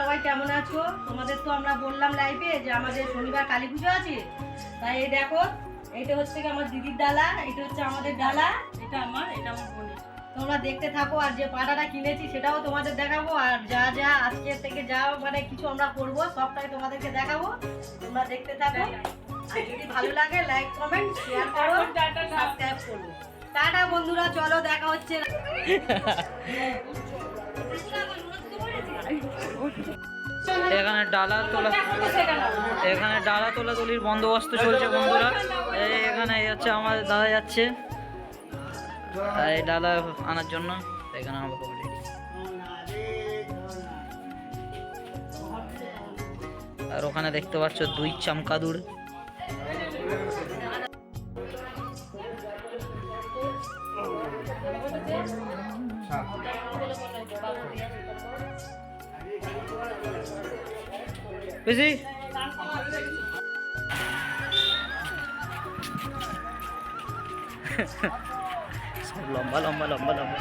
সবাই কেমন আছো? তোমাদের তো আমরা বললাম লাইভে যে আমাদের শনিবার কালী পুজো আছে। তাই এই দেখো এইটা হচ্ছে কি আমার দিদির ডালা এটা হচ্ছে আমাদের ডালা এটা আমার এটা আমার বোনের। তোমরা দেখতে থাকো আর যে পাটাটা কিনেছি সেটাও তোমাদের দেখাবো আর যা যা আজকের থেকে যা মানে কিছু আমরা করব সবটাই তোমাদেরকে দেখাবো। তোমরা দেখতে থাকো। আর যদি ভালো লাগে লাইক কমেন্ট শেয়ার করো সাবস্ক্রাইব করো। টাটা বন্ধুরা চলো দেখা হচ্ছে। এখানে ডালা তোলা এখানে ডালা তোলা তুলির বন্দোবস্ত চলছে বন্ধুরা। এই এখানে যাচ্ছে আমার দাদা যাচ্ছে। তাই ডালা আনার জন্য এখানে আমার আর ওখানে দেখতে পাচ্ছ দুই চামকাদুর। বুঝি লম্বা লম্বা লম্বা লম্বা।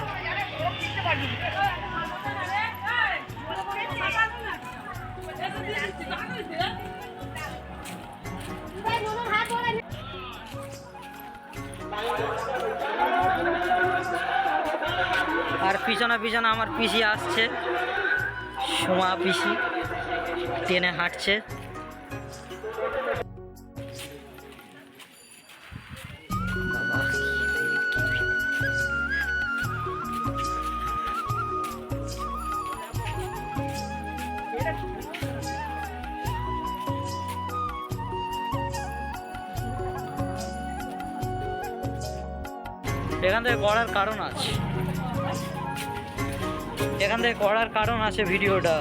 আর পিছনে পিছনে আমার পিসি আসছে। সোমা পিসি। টেনে হাঁটছে। এখান থেকে করার কারণ আছে এখান থেকে করার কারণ আছে ভিডিওটা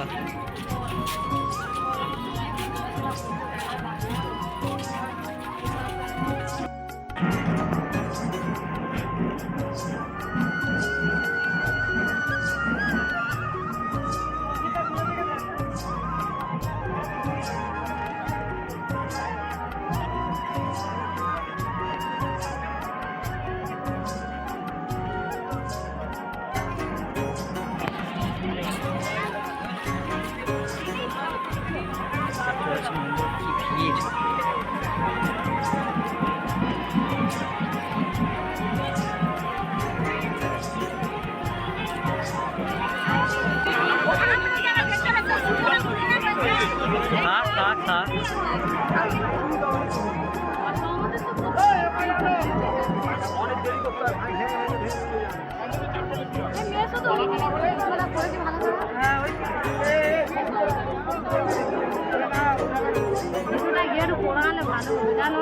থাক থাক থাক ভালো জানো